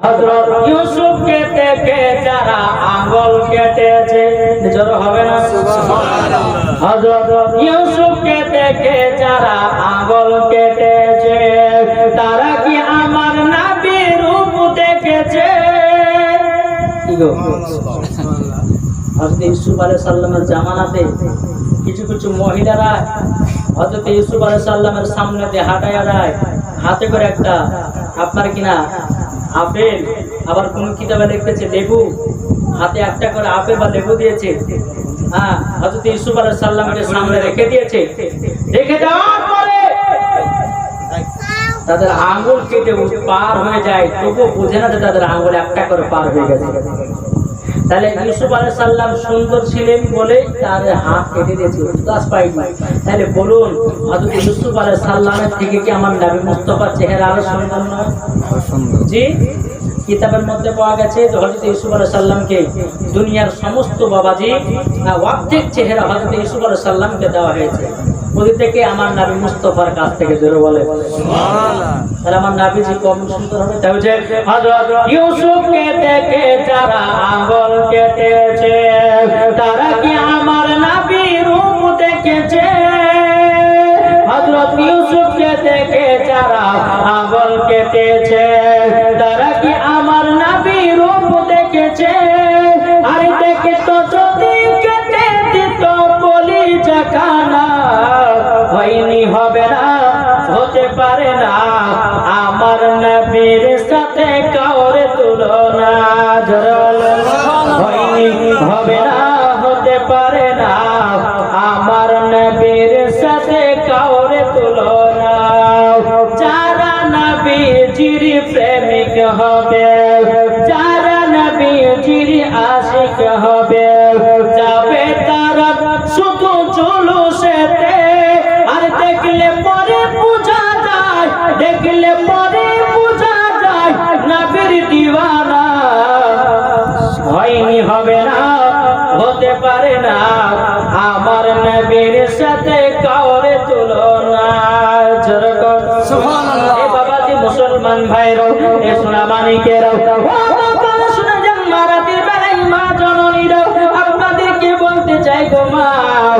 হযরত ইউসুফকে দেখে যারা আঙ্গুল কেটেছে জোর হবে না? হযরত ইউসুফকে দেখে যারা আঙ্গুল কেটেছে তারা কি আমার নবীর রূপ দেখেছে? হযরত ইউসুফ আলাইহিস সালামের জামানাতে কিছু কিছু মহিলারা হযরত ইউসুফ আলাইহিস সালামের সামনে দিয়ে হাঁটায়া হাতে করে একটা আপনার কিনা আপেল, আবার কোন কিতাবে লিখতেছে লেবু, হাতে একটা করে আপেল বা লেবু দিয়েছে। হ্যাঁ হযরত ইউসুফ আলাইহিস সালামকে সামনে রেখে দিয়েছে। রেখে দেওয়ার পরে তাদের কেটে পার হয়ে যায় তবু বুঝে না যে তাদের একটা করে পার হয়ে গেছে। তাহলে ইউসুফ সালাম সুন্দর ছিলেন বলে তার হাত কেটে দিয়েছিল দাস পাই তাহলে বলুন ইউসুফ আলাইহিস সালামের থেকে কি আমার নবী মুস্তাফার চেহারা আরও সুন্দর নয়? জি কিতাবের মধ্যে পাওয়া গেছে যে হযরত ইউসুফ আলাইহিস সালামকে দুনিয়ার সমস্ত বাবাজি অর্ধেক চেহারা হযরত ইউসুফ আলাইহিস সালামকে দেওয়া হয়েছে। ওদের থেকে আমার নবী মুস্তাফার কাছ থেকে জোরে বলে। তাহলে আমার নাবিজি কম সুন্দর হবে। তাই হচ্ছে ইউসুফকে দেখে যারা কেটেছে, তারা কি আমার নাবি রূপ দেখেছে? হযরত ইউসুফকে দেখে যারা কেটেছে আমার নবীর সাথে কাউরে তুলনা জরল হয়নি, হবে না, হতে পারে না। আমার নবীর সাথে কাউরে তুলনা, যারা নবীজির প্রেমিক হবে, যারা নবীজির আশিক হবে।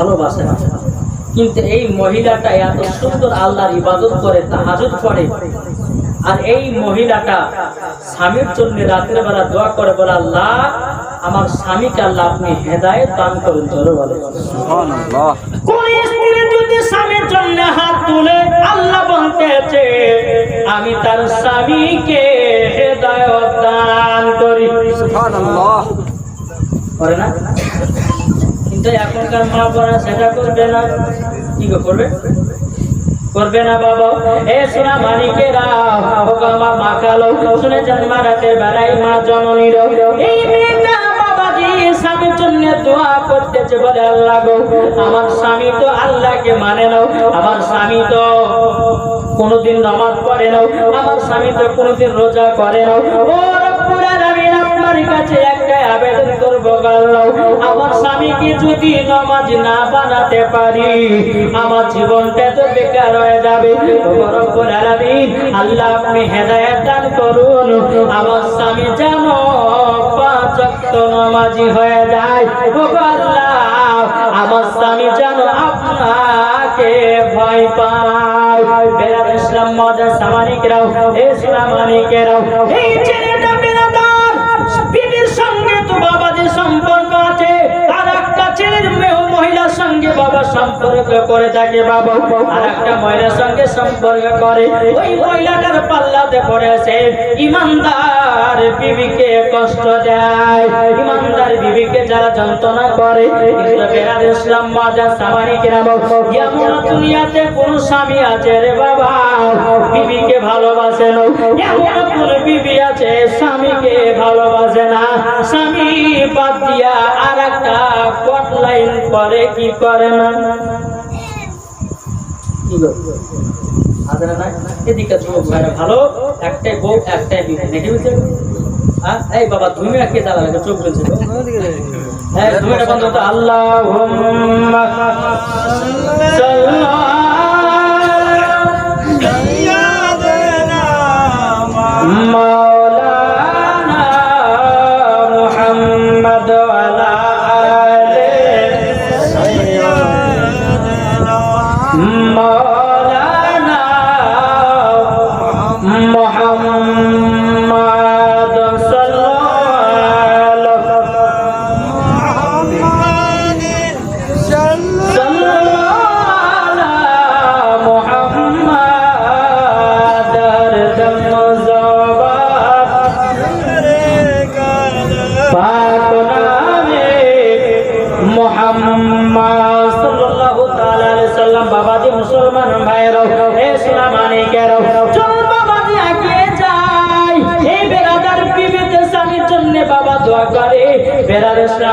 ভালোবাসে না। কিন্তু এই মহিলাটা এত সুন্দর আল্লাহর ইবাদত করে তাহাজুদ করে। আর এই মহিলাটা স্বামীর জন্য রাতের বেলা দোয়া করে বলে আল্লাহ আমার স্বামীকে আল্লাহ আপনি হেদায়েত দান করুন। ধরে বলে। যদি স্বামীর জন্য হাত তুলে আল্লাহ বলতেছে আমি তার স্বামীকে হেদায়েত দান করি। করে না? কিন্তু এখনকার মা বোনা সেটা করবে না। কি করবে? করবে না বাবা। এ সোনা মানিকেরা হোক আমার মা কালো শুনেছেন মা রাতের মা জননীর আমার স্বামী তো মানে নাও আমার স্বামী তো কোনোদিন নামাজ পড়ে নাও আমার স্বামী তো কোনোদিন রোজা করে নাও ও রব্বুল আলামিন আপনার কাছে একটা আবেদন আমার স্বামীকে যদি নামাজ না বানাতে পারি, আমার জীবনটা তো বেকার হয়ে যাবে। আল্লাহ আপনি হেদায়েত দান করুন। আমার স্বামী যেন পাঁচ নামাজি হয়ে যায়। আমার স্বামী যেন আপনাকে ভয় পায়। বেরাদ ইসলাম মজার সামানিকরাও এ সঙ্গে বাবা সম্পর্ক করে থাকে বাবা। আর একটা মহিলার সঙ্গে সম্পর্ক করে। ওই মহিলাটার পাল্লাতে পড়েছে, ইমানদার বিবিকে কষ্ট দেয়। ইমানদার বিবিকে যারা যন্ত্রণা করে কোন স্বামী আছে রে বাবা, বিবিকে ভালোবাসে না। বিবি আছে, স্বামীকে ভালোবাসে না। স্বামী বাদ দিয়া আর একটা কট লাইন করে কি করে না এই বাবা তুমি আর চোখ হ্যাঁ সাল্লি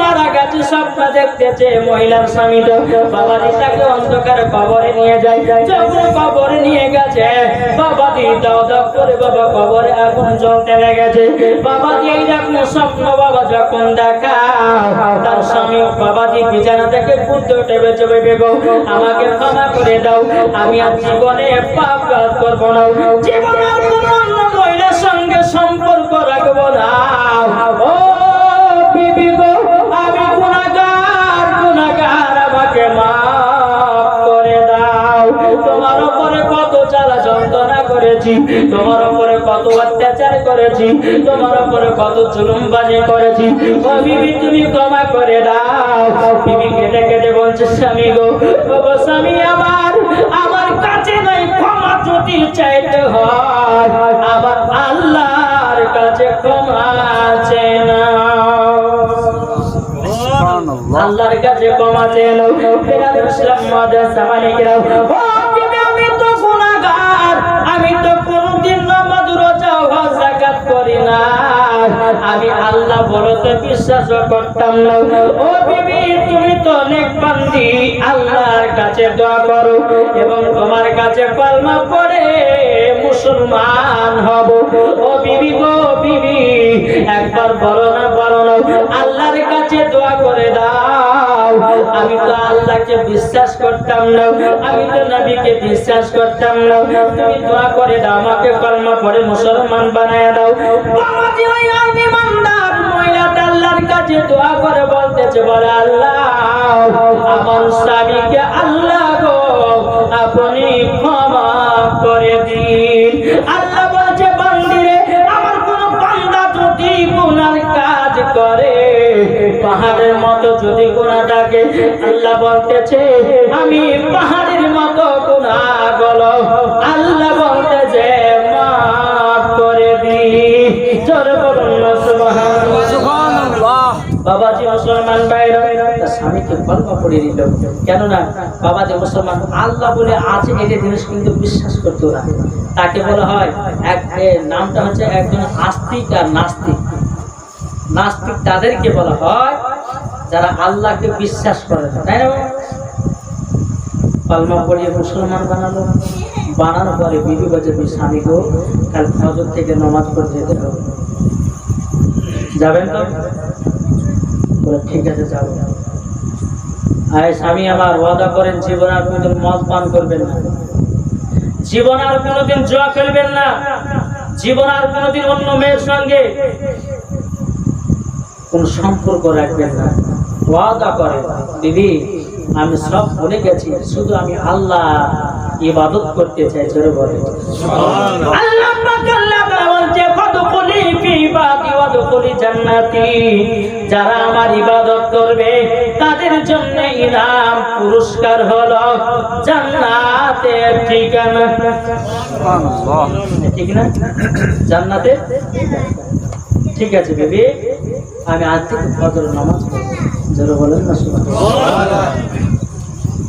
মারা গেছে, স্বপ্ন দেখতেছে, মহিলার স্বামী তো বাবাজি অন্ধকার কবরে নিয়ে যায়, যখন কবরে নিয়ে গেছে বাবাজি দাও দাও করে বাবা কবরে আগুন জ্বলতে লেগেছে। বাবাজি এই রকম স্বপ্ন, বাবা যখন দেখা তার স্বামী বাবাজি বিছানা থেকে বুদ্ধ উঠে বেঁচে বেবে আমাকে ক্ষমা করে দাও, আমি আর জীবনে পাপ কাজ করব না। জীবনে মহিলার সঙ্গে সম্পর্ক রাখব না। তোমার উপরে কত চালা যন্ত্রণা করেছি তোমার উপরে কত অত্যাচার করেছি তোমার উপরে কত জুলুমবাজি করেছি। ও বিবি তুমি ক্ষমা করে দাও। বিবি কেটে কেটে বলছে স্বামী গো বাবা স্বামী আমার আমার কাছে নাই ক্ষমা যদি চাইতে হয় আমার আল্লাহর কাছে ক্ষমা আছে না। আল্লাহর কাছে ক্ষমা ফেরাদ ইসলাম মাদ্রাসা মালিকরা আমি আল্লাহ বলতে বিশ্বাস করতাম না। ও বিবি, তুমি তো অনেক বান্দি। আল্লাহর কাছে দোয়া করো এবং তোমার কাছে কলমা পড়ে মুসলমান হব। ও বিবি গো বিবি, একবার বলো না বলো না। আল্লাহর কাছে দোয়া করে দাও। আমি তো আল্লাহকে বিশ্বাস করতাম না। আমি তো নবীকে বিশ্বাস করতাম না। তুমি দোয়া করে দাও, আমাকে কলমা পড়ে মুসলমান বানায় দাও। দোয়া করে বলতেছে, বলে, আল্লাহ আল্লাহ গো, আপনি ক্ষমা করে দিন। আল্লাহ বলছে, বান্দিরে, আমার কোন বান্দা যদি কাজ করে পাহাড়ের মতো যদি গুনাহ থাকে আল্লাহ বলতেছে আমি পাহাড়ের মতো গুনাহ গলো আল্লাহ বলতেছে মাফ করে দি। জোরে বলুন বাবাজি মুসলমান তার স্বামীকে দিল। কেননা বাবাজি মুসলমান আল্লাহ বলে আছে এটা জিনিস কিন্তু বিশ্বাস করতো না। তাকে বলা হয় এক নামটা হচ্ছে একজন আস্তিক আর নাস্তিক। নাস্তিক তাদেরকে বলা হয় যারা আল্লাহকে বিশ্বাস করে না, তাই না? কলমা পড়িয়ে মুসলমান বানালো, বানানোর পরে বিবি বাজাবে স্বামী গো, কাল ফজর থেকে নমাজ পড়ে যেতে হবে। যাবেন তো? ঠিক আছে, যাব। আয় স্বামী আমার, ওয়াদা করেন, জীবন আর কোনোদিন মদ পান করবেন না। জীবন আর কোনোদিন জুয়া খেলবেন না। জীবন আর কোনোদিন অন্য মেয়ের সঙ্গে কোন সম্পর্ক রাখবেন না। ওয়াদা করেন দিদি আমি সব ভুলে গেছি শুধু আমি আল্লাহ ইবাদত করতে চাই জোরে বলে আল্লাহ যারা আমার ইবাদত করবে তাদের জন্য ইনাম পুরস্কার হলো জান্নাতের ঠিকানা। ঠিক না? জান্নাতের ঠিক আছে বেবি। আমি আজ ফজর নামাজ পড়ব। বলেন না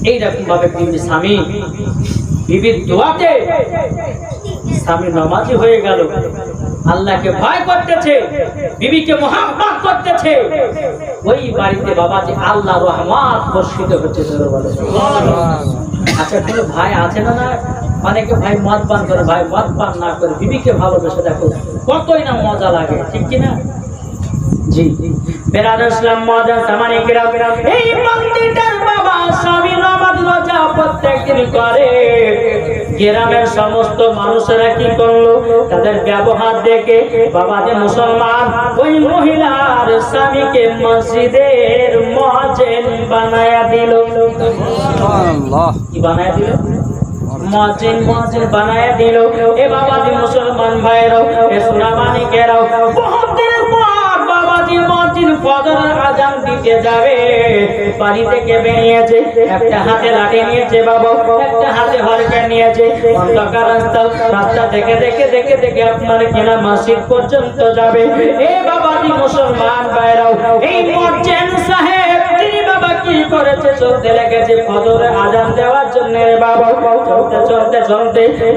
এইরকম ভাবে বিবি স্বামী, বিবির দোয়াতে স্বামী নামাজি হয়ে গেল। আল্লাহকে ভয় করতেছে, বিবিকে মোহাম্মত করতেছে। ওই বাড়িতে বাবাজি আল্লাহ রহমান বর্ষিত হচ্ছে বলে আচ্ছা কোনো ভাই আছে না না? অনেকে ভাই মদ পান করে, ভাই মদ পান না করে বিবিকে ভালোবেসে দেখো, কতই না মজা লাগে, ঠিক কি না জি। বেরাদ ইসলাম মজা সামানি কিরাম এই মন্দিরটার বাবা স্বামী নামাজ রোজা প্রত্যেকদিন করে। গ্রামের সমস্ত মানুষেরা কি করল? তাদের ব্যবহার দেখে বাবা যে মুসলমান ওই মহিলার স্বামীকে মসজিদের মহাজেন বানায়া দিল। কি বানায়া দিল? মসজিদ বানায় দিল। এ বাবাজি মুসলমান ভাইরাও এ কেরাও মসজিদ ফজরের আজান দিতে যাবে। বাড়ি থেকে বেরিয়েছে? একটা হাতে লাঠি নিয়েছে বাবা, একটা হাতে হরকা নিয়েছে। অন্ধকার রাস্তা রাস্তা দেখে দেখে দেখে দেখে আপনার কেনা মসজিদ পর্যন্ত যাবে। এ বাবাজি মুসলমান ভাইরাও, এই মসজিদ সাহেব চলতে লেগেছে ফজরে আজান দেওয়ার জন্য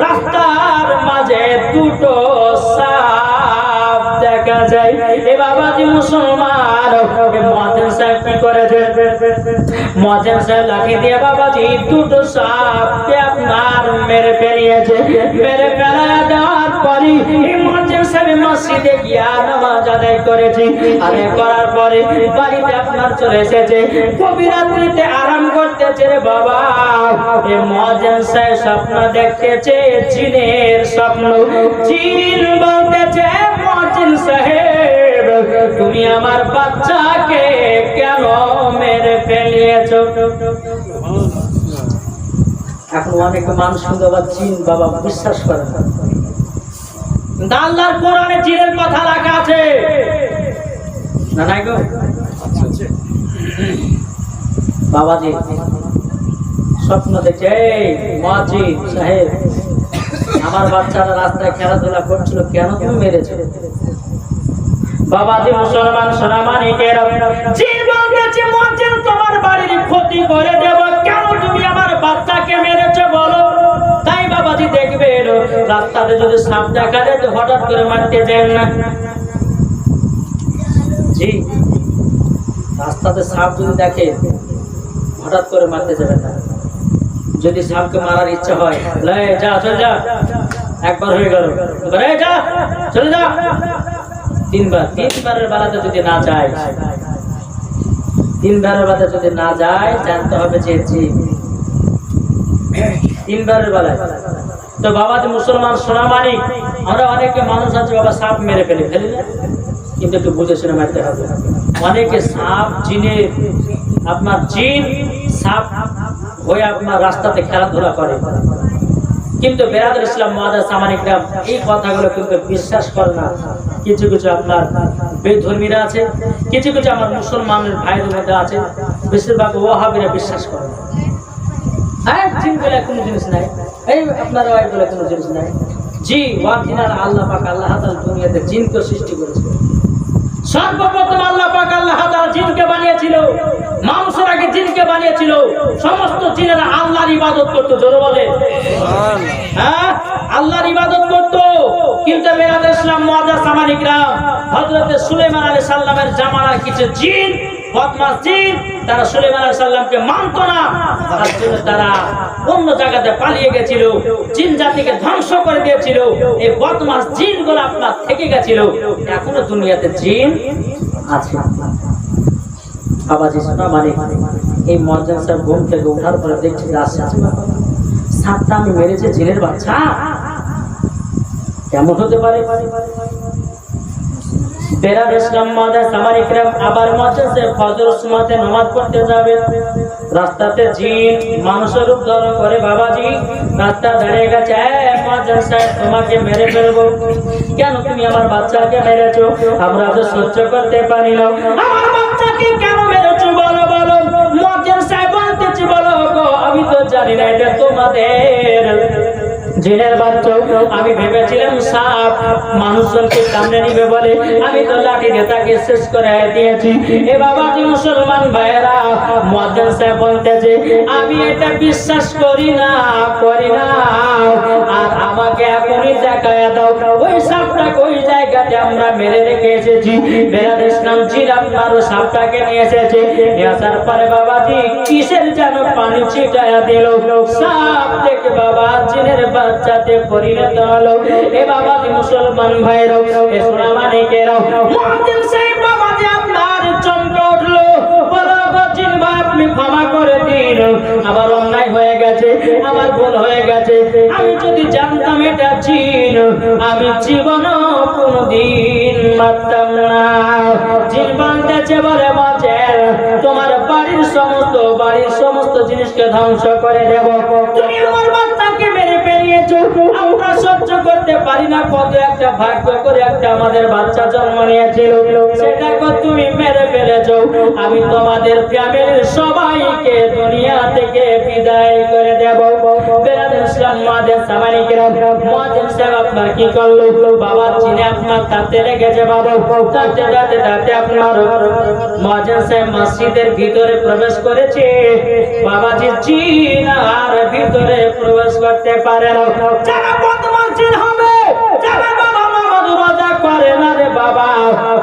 রাস্তার মাঝে দুটো সাপ যায়। এ মুসলমান সাহেব কি সাহেব দিয়ে দুটো আপনার মেরে ফেলিয়েছে? মেরে ফেলা মজেন সাহেব মসজিদে গিয়া নামাজ আদায় আদায় করার পরে বাড়িতে আপনার চলে এসেছে। গভীর আরাম রে বাবা। এ মজেন সাহেব স্বপ্ন দেখতেছে জিনের স্বপ্ন। জিন বলতেছে সাহেব, তুমি আমার বাচ্চাকে কেন মেরে ফেলিয়েছ? এখন অনেক মানুষ শুনতে আবার জিন বাবা বিশ্বাস করে না। আল্লাহর কোরআনে জিনের কথা রাখা আছে। না, নাই গো? বাবাজি, স্বপ্ন এই সাহেব, আমার বাচ্চারা রাস্তায় খেলাধুলা করছিল, কেন তুমি মেরেছো? বাবাজি, মুসলমান সোনামানিকের তোমার বাড়ির ক্ষতি করে দেব, কেন তুমি আমার বাচ্চাকে মেরেছো বলো? তাই বাবাজি দেখবে এলো, রাস্তাতে যদি সাপ দেখা যায় হঠাৎ করে মারতে যায় না। জি, রাস্তাতে সাপ যদি দেখে হঠাৎ করে মারতে যাবে না। যদি সাপকে মারার ইচ্ছা হয় যা, চলে যা। একবার হয়ে গেল। চলে যা। তিনবার, তিনবারের বেলাতে যদি না যায়, তিনবারের বেলাতে যদি না যায়, জানতে হবে যে তিনবারের বেলায়। তো বাবা, যে মুসলমান সোনামানি, আমরা অনেকে মানুষ আছে, বাবা, সাপ মেরে ফেলে, ফেলি কিন্তু একটু বুঝে শুনে মারতে হবে। অনেকে সাপ, জিনে আপনার জিন সাপ হয়ে আপনার রাস্তাতে খেলাধুলা করে। কিন্তু বেরাদুল ইসলাম মহাদাস সামানিকরাম এই কথাগুলো কিন্তু বিশ্বাস করে না। কিছু কিছু আপনার বেধর্মীরা আছে, কিছু কিছু আমার মুসলমানের ভাইদের মধ্যে আছে, বেশিরভাগ ওয়াহাবিরা বিশ্বাস করে না। হ্যাঁ জিনিস নাই। আল্লাহ আল্লাহ আল্লাহ জিনকে বানিয়েছিল। মানুষের আগে জিনকে বানিয়েছিল। সমস্ত জিনেরা আল্লাহর ইবাদত করতো, জোরে বলে হ্যাঁ? আল্লাহর ইবাদত করতো। কিন্তু বেরাদ ইসলাম মুআজ্জাজ সামানিকরাম হযরতে সুলাইমান আলাইহিস সালামের জামানার কিছু জিন বদমাস জিন, তারা সুলাইমান আলাইহিস সালামকে মানতো না। তার অন্য জায়গাতে পালিয়ে গেছিল, জিন জাতিকে ধ্বংস করে দিয়েছিল। এই বদমাস জিনগুলো আপনার থেকে গেছিল। এখনও দুনিয়াতে জিন আছে মানে। এই ঘুম থেকে পরে দেখছি আসছে সাতটা আমি বাচ্চা। কেমন হতে পারে? রাস্তাতে মানুষের রূপ করে বাবাজি। রাস্তা দাঁড়িয়ে গেছে "এই সাহেব, তোমাকে মেরে ফেলব। কেন তুমি আমার বাচ্চাকে মেরেছো? আমরা তো সহ্য করতে পারি না। জানি না এটা তোমাদের। আমি ভেবেছিলাম সাপ মানুষজনকে সামনে নিবে বলে। আমি তো তাকে শেষ করে দিয়েছি। এ বাবাজি মুসলমান ভাইয়েরা মজ্জান সাহেব বলতেছে, আমি এটা বিশ্বাস করি না এসেছি বেড়াদ ইসলাম আপনার সাপটাকে নিয়ে এসেছে আসার পরে বাবাজি, কিসের যেন পানি ছিটায়া দিল? সাপ থেকে বাবা জিনের বাচ্চাতে পরিণত হলো। এ বাবাজি মুসলমান ভাইরাও এ সোনা ভাই আপনি ক্ষমা করে আমার অন্যায় গেছে হয়ে গেছে। আমি যদি জানতাম এটা আমি জীবন কোনদিন মারতাম না। জিন বলতেছে বলে মজের তোমার বাড়ির সমস্ত বাড়ির সমস্ত জিনিসকে ধ্বংস করে দেব। আমরা সহ্য করতে পারি না কত একটা ভাগ্য করে একটা আমাদের বাচ্চা জন্ম নিয়েছিল। সেটাকে তুমি মেরে ফেলেছো। আমি তোমাদের ফ্যামিলির সবাইকে দুনিয়া থেকে বিদায় করে দেব। প্রবেশ ভিতরে প্রবেশ করতে পারে না। যারা বদমাজির হবে যারা বাবা নামাজ রোজা করে না রে বাবা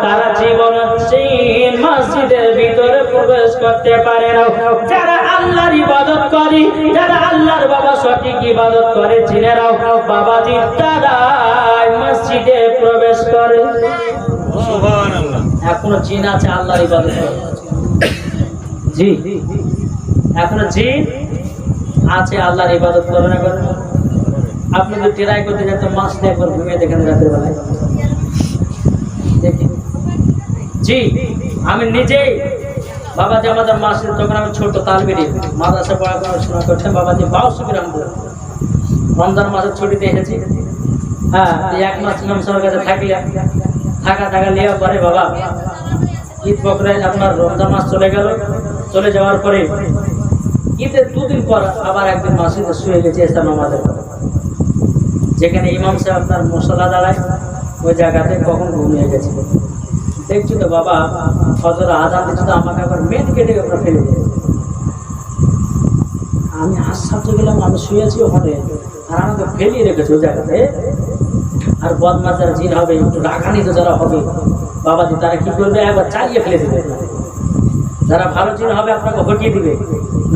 তারা জীবন চিন মসজিদের ভিতরে প্রবেশ করতে পারে না। যারা আল্লাহর ইবাদত করে যারা আল্লাহর বাবা সঠিক ইবাদত করে চিনেরাও বাবাজি তারা মসজিদে প্রবেশ করে। এখনও জিন আছে আল্লাহর ইবাদত করে? জি। এখনও জিন আছে আল্লাহর ইবাদত করে না করে? আপনি যদি ট্রাই করতে তো মাস একবার ঘুমিয়ে দেখেন জি, আমি নিজেই আমাদের তখন আমি ছোট মাদ্রাসা পড়াশোনা করছেন রমজান মাসের ছুটিতে এসেছি। হ্যাঁ এক মাস ইমাম সাহেবের কাছে থাকলে, থাকা থাকা নেওয়ার পরে বাবা, ঈদ বকরে আপনার রমজান মাস চলে গেল। চলে যাওয়ার পরে ঈদের দুদিন পর আবার একদিন মাসিদে শুয়ে গেছে ইসলাম আমাদের। যেখানে ইমাম সাহেব আপনার মশলা দাঁড়ায় ওই জায়গাতে কখন ঘুমিয়ে গেছে। দেখছি তো বাবা ফজর আজান দিচ্ছে তো আমাকে আবার মেন কেটে ওরা ফেলে দিয়েছে। আমি আশ্চর্য গেলাম, আমি শুয়েছি ওখানে। আর আমাকে ফেলিয়ে রেখেছে ওই জায়গাতে। আর বদমাস যারা জিন হবে, একটু রাখানিত যারা হবে বাবাজি তারা কি করবে, একবার চালিয়ে ফেলে দেবে। যারা ভালো জিন হবে, আপনাকে হটিয়ে দিবে।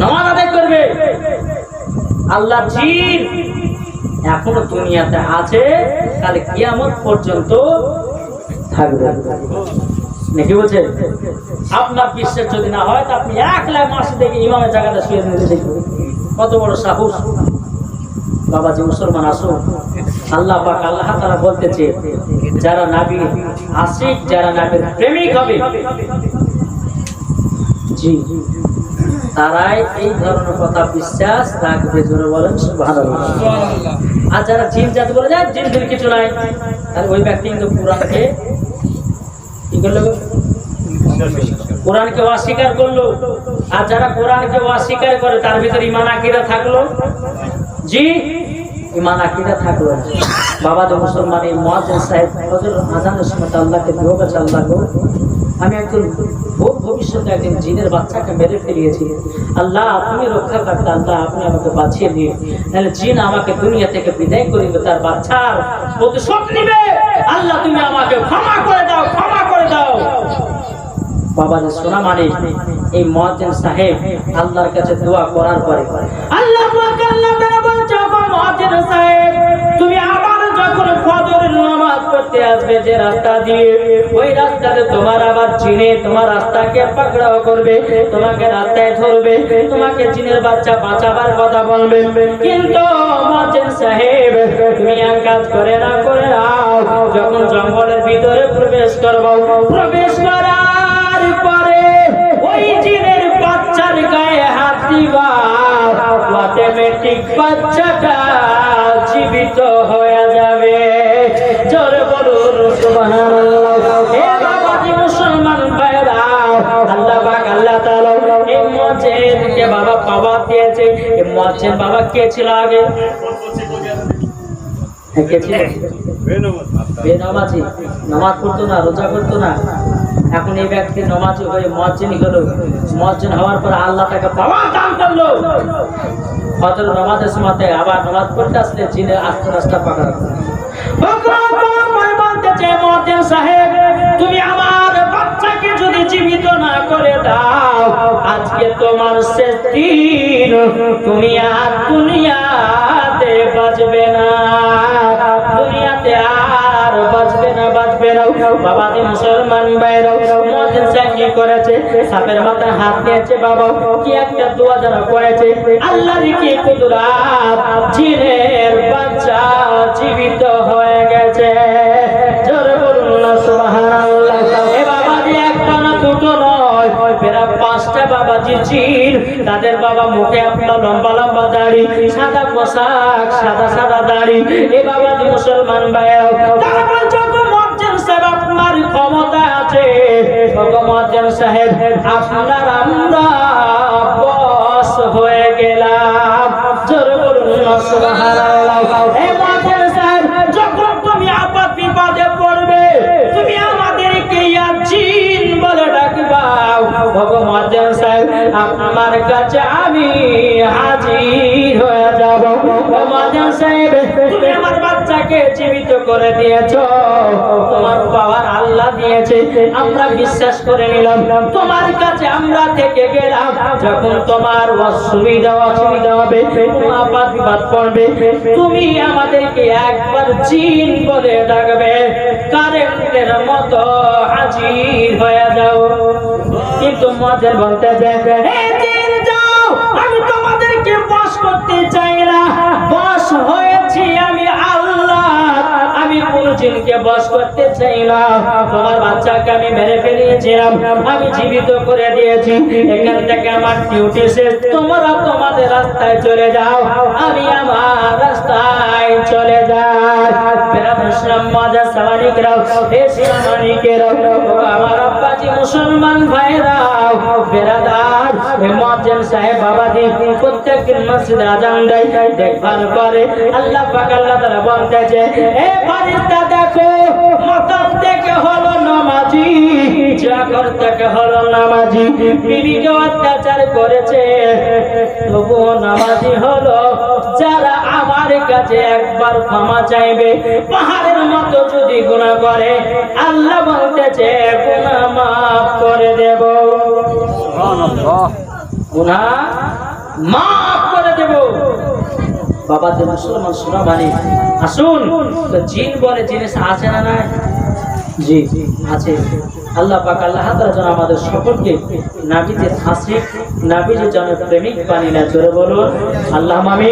নামাজ আদায় করবে। আল্লাহ জিন। এখনও দুনিয়াতে আছে তাহলে কিয়ামত পর্যন্ত থাকবে। নাকি বলছে? আপনার বিশ্বাস যদি না হয়, তা আপনি এক লাখ মাস থেকে ইমামের জায়গাটা শুয়ে নিতে দেখবেন। কত বড় সাহস। বাবাজি, মুসলমান আসো আল্লাহ পাক, আল্লাহ তারা বলতেছে, যারা নাবি আশিক, যারা নাবির প্রেমিক হবে, জি, তারাই এই ধরনের কথা বিশ্বাস রাখবে, জোরে বলেন, সুবহানাল্লাহ। আর যারা জিন জাতি বলে যায় জিন জিন কিছু নাই, তাহলে ওই ব্যক্তি কিন্তু কোরআনকে কি করল? কোরআনকে অস্বীকার করল। আর যারা কোরআনকে অস্বীকার করে, তার ভিতরে ইমান আকিরা থাকল? জি ইমান আকিরা থাকল। বাবা যে মুসলমান, এই মহাজন সাহেব ফজর আজানের সময় তো আল্লাহকে দোয়া আল্লাহ আমি একজন ভোগ ভবিষ্যতে জিনের বাচ্চাকে মেরে ফেলিয়েছি। আল্লাহ আপনি রক্ষা করতে আল্লাহ আপনি আমাকে বাঁচিয়ে দিয়ে তাহলে জিন আমাকে দুনিয়া থেকে বিদায় করিবে তার বাচ্চার প্রতিশোধ নিবে। আল্লাহ, তুমি আমাকে ক্ষমা করে দাও, ক্ষমা করে দাও। বাবা সোনা মানে এই মহাজেন সাহেব আল্লাহর কাছে দোয়া করার পরে, আল্লাহ আসবে যে রাস্তা দিয়ে, ওই রাস্তাতে তোমার আবার চিনে, তোমার রাস্তাকে পাকড়াও করবে, তোমাকে রাস্তায় ধরবে, তোমাকে চিনের বাচ্চা বাঁচাবার কথা বলবে। কিন্তু সাহেব, তুমি এক কাজ করে না, করে যখন জঙ্গলের ভিতরে প্রবেশ করব, প্রবেশ করার পরে ওই জিনের বাচ্চার গায়ে হাত দিবা। বাচ্চাটা জীবিত হয়ে যাবে। না রোজা করতো না এখন এই ব্যক্তি নামাজি হয়ে মজ্জিনি হলো মজ্জিন হওয়ার পর আল্লাহ তাকে নামাজের সময় আবার নামাজ পড়তে আসলে জিনে আস্তে রাস্তা পাকা সাহেব, তুমি আমার বাচ্চাকে যদি জীবিত না করে দাও, আজকে তোমার শেষ দিন। তুমি আর দুনিয়াতে বাঁচবে না। দুনিয়াতে আর বাঁচবে না বাঁচবে না। বাবা যে মুসলমান বাইরাও হাত দিয়েছে বাবা। কি একটা দোয়া করেছে, আল্লাহর কি কুদরাত, জিনের বাচ্চা জীবিত হয়ে গেছে। জিন তাদের বাবা মুখে আপনার লম্বা লম্বা দাড়ি, সাদা পোশাক, সাদা সাদা দাড়ি। এ মুসলমান মজ্জেন সাহেব, আপনার ক্ষমতা আছে। গো সাহেব, আপনার আমরা বস হয়ে গেলাম। জোরে আপনার কাছে আমি হাজির হয়ে যাব। ভগবান সাহেব, তুমি আমার বাচ্চাকে জীবিত করে দিয়েছ। তোমার পাওয়ার আল্লাহ দিয়েছে। আমরা বিশ্বাস করে নিলাম। তোমার কাছে আমরা থেকে গেলাম। যখন তোমার অসুবিধা অসুবিধা হবে আপাত বিপদ পড়বে। তুমি আমাদেরকে একবার জিন বলে ডাকবে। কারেন্টের মতো হাজির হয়ে যাও। কিন্তু তোমাদের বলতে যাবে যাও আমি তোমাদেরকে বস করতে চাই না। জিনকে বস করতে চাই না তোমার বাচ্চাকে আমি মেরে ফেলিয়েছিলাম আমি জীবিত করে দিয়েছি। এখান থেকে আমার ডিউটি শেষ। তোমরা তোমাদের রাস্তায় চলে যাও, আমি আমার রাস্তায় চলে যাই। আমার আব্বাজি আল্লাহ আল্লাহ তাআলা বলতেছে দেখো মতব থেকে হলো নামাজি চাকর থেকে হলো নামাজি বিবিকে অত্যাচার করেছে। তবুও নামাজি হলো যারা আমার কাছে একবার ক্ষমা চাইবে পাহাড়ের মতো যদি গুনাহ করে আল্লাহ বলতেছে গুনাহ মাফ করে দেব। করে দেব বাবা যে মুসলমান শোনা বাণী। আসুন। জিন বলে জিনিস আছে না নাই? জি, আছে। আল্লাহ পাক, আল্লাহ যেন আমাদের সকলকে নাবিতে হাসি নাবিজের যেন প্রেমিক বানিয়ে জোরে বলুন, আল্লাহ মামি